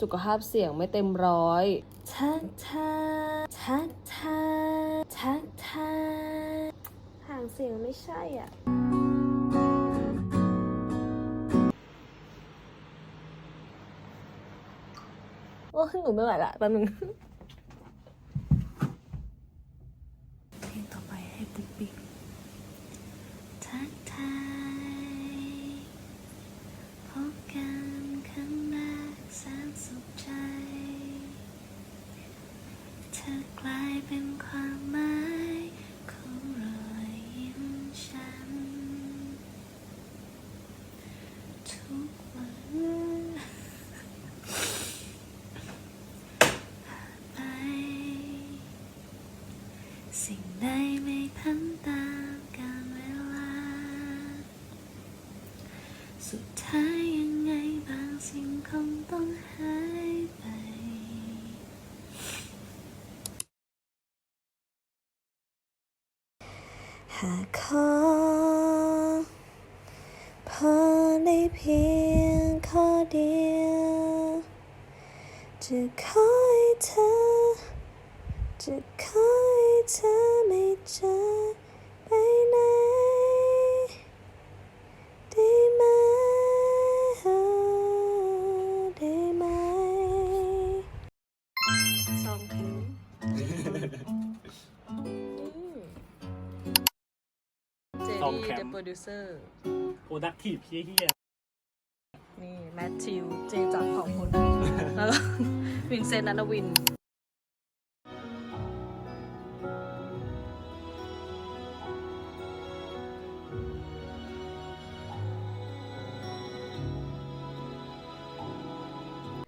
สุขภาพเสียงไม่เต็มร้อยชักทาทักทาทักทาห่างเสียงไม่ใช่อะ โอ้หนูไม่ไหวละแป๊บนึง เพลงต่อไปให้ปุ๊กปิ๊กทักทายพบกันครั้งแรกแสนสุขใจ เธอกลายเป็นความหมายของรอยยิ้มฉัน ทุกวัน ไป สิ่งใดไม่พันตามกาลเวลา สุดท้ายยังไงบางสิ่งคงต้องหายไปหากขอพอได้เพียงข้อเดียว จะขอให้เธอ จะขอ เธอไม่จากไปไหนได้ไหมเออได้ไหมสองคืนเจสองดีแคมเดอะโปรดิวเซอร์ โปรดักทีฟเฮี้ยนี่ แมทธิว เจจากเผ่าพลแล้วก็วินเซนต์นันวิน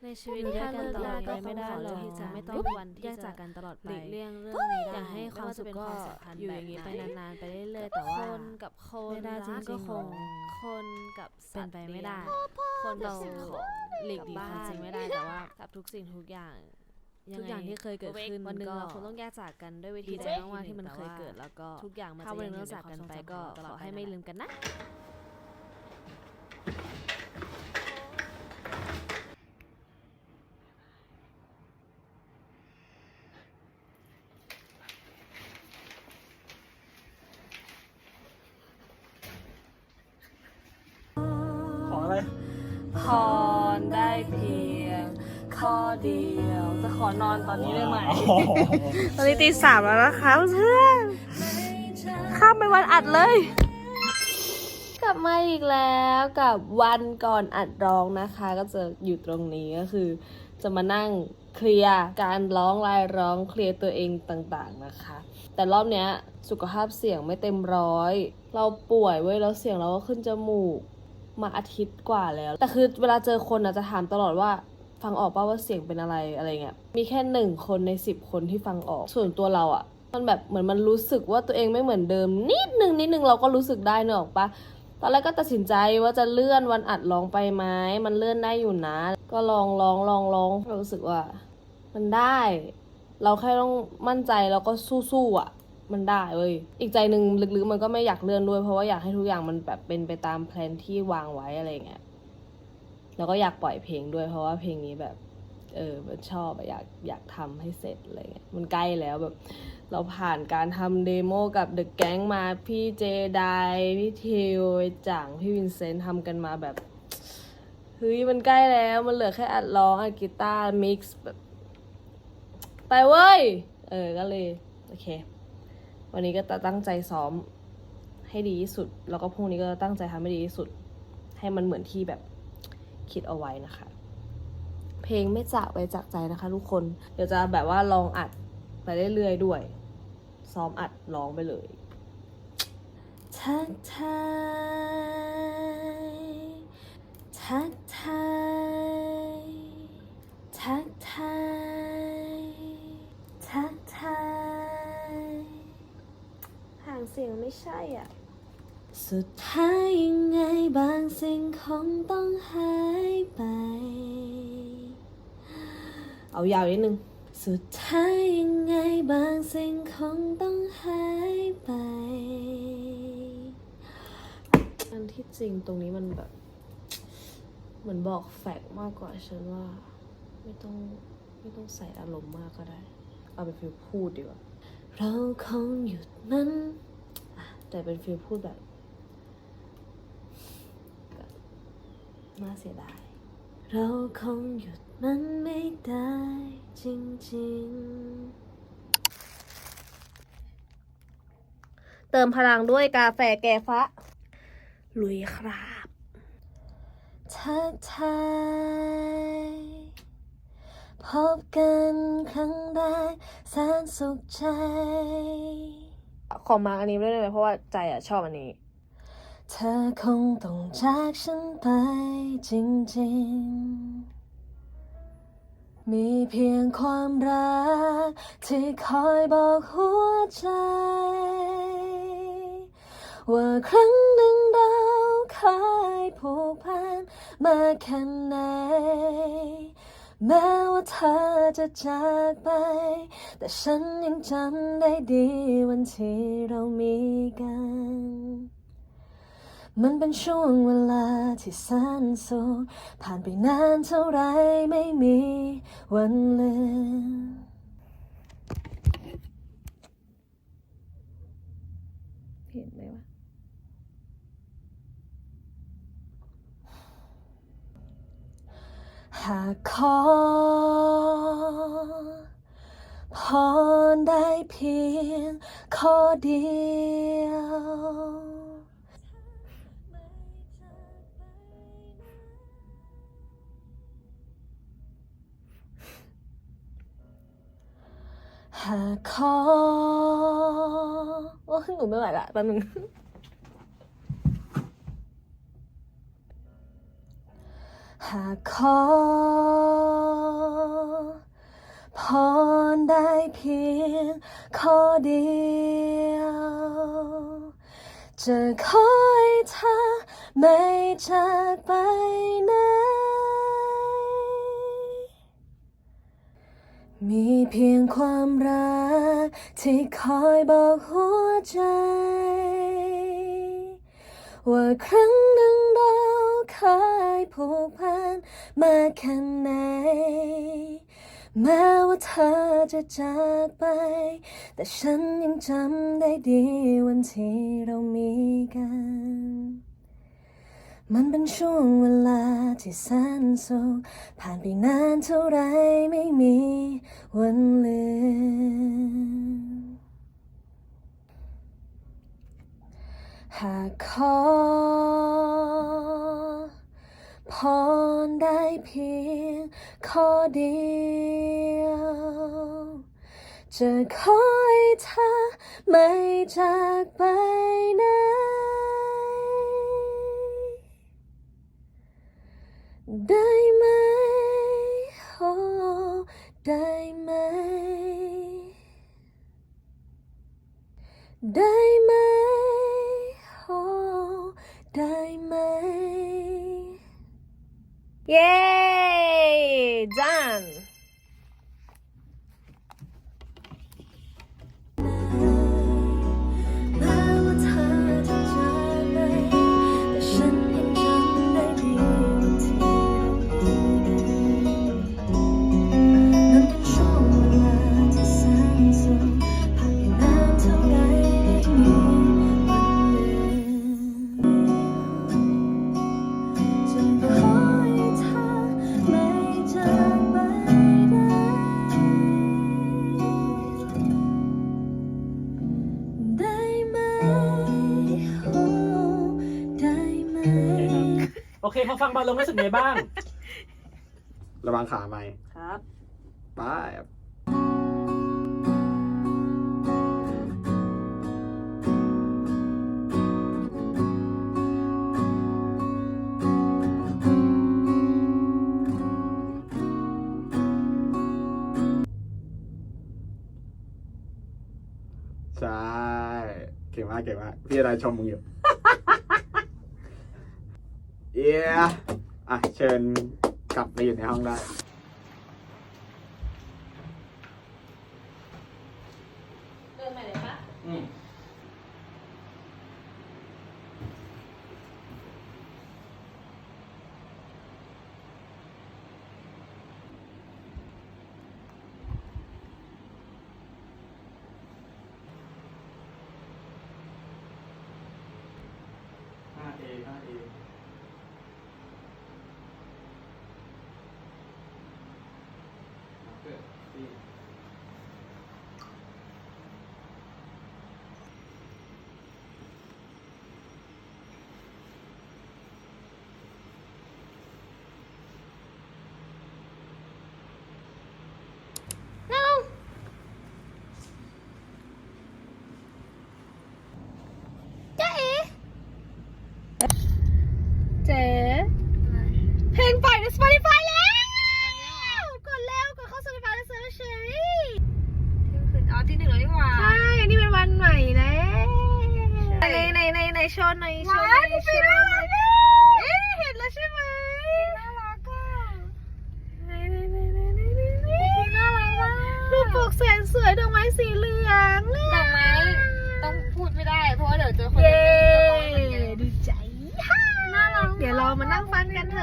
ในชีวิตด้วยกันตลอดไปไม่ได้หรอกที่จะไม่ต้องวันที่แยกจากกันตลอดไปหลีกเลี่ยงเรื่องนี้ได้อยากให้ความสุขก็อยู่อย่างนี้ไปนานๆไปเรื่อยๆแต่ว่าคนกับคนไม่ได้จริงๆก็คงคนกับเป็นไปไม่ได้ คนเราหลีกดีความจริงไม่ได้แต่ว่ากับทุกสิ่งทุกอย่างทุกอย่างที่เคยเกิดขึ้นวันหนึ่งเราคงต้องแยกจากกันด้วยวิธีใดมากๆที่มันเคยเกิดแล้วก็ทุกอย่างมันถ้าวันหนึ่งต้องจากกันไปก็ขอให้ไม่ลืมกันนะ เพียงข้อเดียว จะขอนอนตอนนี้ได้ไหม ตอนนี้ตีสามแล้วนะคะเพื่อนข้ามไปวันอัดเลย กลับมาอีกแล้วกับวันก่อนอัดร้องนะคะ ก็จะอยู่ตรงนี้ก็คือ จะมานั่งเคลียร์การร้องลายร้องเคลียร์ตัวเองต่างๆนะคะ แต่รอบเนี้ยสุขภาพเสียงไม่เต็มร้อย เราป่วยเว้ยแล้วเสียงเราก็ขึ้นจมูก มาอาทิตย์กว่าแล้ว แต่คือเวลาเจอคนอะจะถามตลอดว่าฟังออกป่าว่าเสียงเป็นอะไรอะไรเงี้ย มีแค่หนึ่งคนในสิบคนที่ฟังออก ส่วนตัวเราอะมันแบบเหมือนมันรู้สึกว่าตัวเองไม่เหมือนเดิม นิดนึงนิดนึงเราก็รู้สึกได้เนอะออกปะตอนแรกก็ตัดสินใจว่าจะเลื่อนวันอัดร้องไปไหมมันเลื่อนได้อยู่นะ ก็ลองลองลองลองรู้สึกว่า มันได้ เราแค่ต้องมั่นใจแล้วก็สู้ๆอะ มันได้เว้ย อีกใจหนึ่งลึกๆมันก็ไม่อยากเลื่อนด้วย เพราะว่าอยากให้ทุกอย่างมันแบบเป็นไปตามแพลนที่วางไว้อะไรเงี้ย แล้วก็อยากปล่อยเพลงด้วย เพราะว่าเพลงนี้แบบ เออมันชอบอยากอยากทำให้เสร็จอะไรเงี้ย มันใกล้แล้วแบบ เราผ่านการทำเดโมกับเดอะแก๊งมาพี่เจไดพี่เทวจ่างพี่วินเซนต์ทำกันมาแบบเฮ้ยมันใกล้แล้วมันเหลือแค่อัดร้องอัดกีตาร์มิกซ์แบบไปเว้ย เออก็เลย โอเค วันนี้ก็ตั้งใจซ้อมให้ดีที่สุด แล้วก็พรุ่งนี้ก็ตั้งใจทำให้ดีที่สุด ให้มันเหมือนที่แบบคิดเอาไว้นะคะ เพลงไม่จากไปจากใจนะคะทุกคน เดี๋ยวจะแบบว่าลองอัดไปเรื่อยๆด้วย ซ้อมอัดร้องไปเลยทักทายทักทายทักทายทักทายห่างเสียง ไม่ใช่อะ สุดท้ายยังไงบางสิ่งคงต้องหายไป เอายาวนิดนึง สุดท้ายยังไงบางสิ่งคงต้องหายไป อันที่จริงตรงนี้มันแบบ เหมือนบอกแฟกมากกว่าฉันว่า ไม่ต้องไม่ต้องใส่อารมณ์มากก็ได้ เอาเป็นฟิลพูดดีกว่า เราคงหยุดมัน แต่เป็นฟิลพูดแบบน่าเสียดาย เราคงหยุดมันไม่ได้จริงๆ เติมพลังด้วยกาแฟแกฟ้าลุยครับทักทายพบกันครั้งแรกแสนสุขใจ ขอมาอันนี้ด้วยได้ไหมเพราะว่าใจอะชอบอันนี้ เธอคงต้องจากฉันไปจริงๆ มีเพียงความรัก ที่คอยบอกหัวใจ ว่าครั้งหนึ่งเราเคยผูกพันมาแค่ไหน แม้ว่าเธอจะจากไป แต่ฉันยังจำได้ดีวันที่เรามีกัน มันเป็นช่วงเวลาที่แสนสุดผ่านไปนานเท่าไรไม่มีวันลืม เห็นไหมวะ หาขอพรได้เพียงข้อเดียวหาขอโอ้หนูไม่ไหวละแป๊บนึงาขอพรได้เพียงข้อเดียว จะขอให้เธอไม่จากไปไหนมีเพียงความรักที่คอยบอกหัวใจ ว่าครั้ง ยผูกพันมาแค่ไหนแม้ว่าเธอจะจากไป แต่ฉันยังจำได้ดีวันที่เรามีกัน มันเป็นช่วงเวลาที่แสนสุขผ่านไปนานเท่าไรไม่มีวันลืมหากขอ เพียงข้อเดียว จะขอให้เธอไม่จากไปนะ อเคพอฟังบอลลงรู้สึกไงบ้าง ระวังขาไหมครับ ไปใช่ เก่งมากเก่งมากพี่อะไรชมมึงอยู่ เย้อะเชิญกลับไปอยู่ในห้องได้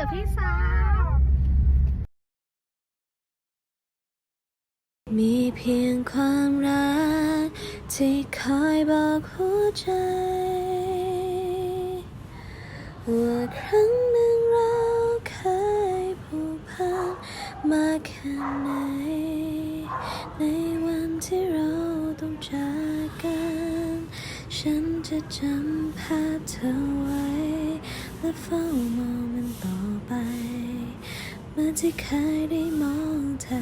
กับพี่สามีเพียงความรัก ที่คอยบอกหัวใจ ว่าครั้งหนึ่งเราเคยผูกพันมาแค่ไหน ในวันที่เราต้องจากกัน ฉันจะจำภาพเธอไว้และเฝ้ามอง ไป เมื่อที่เคยได้มองเธอ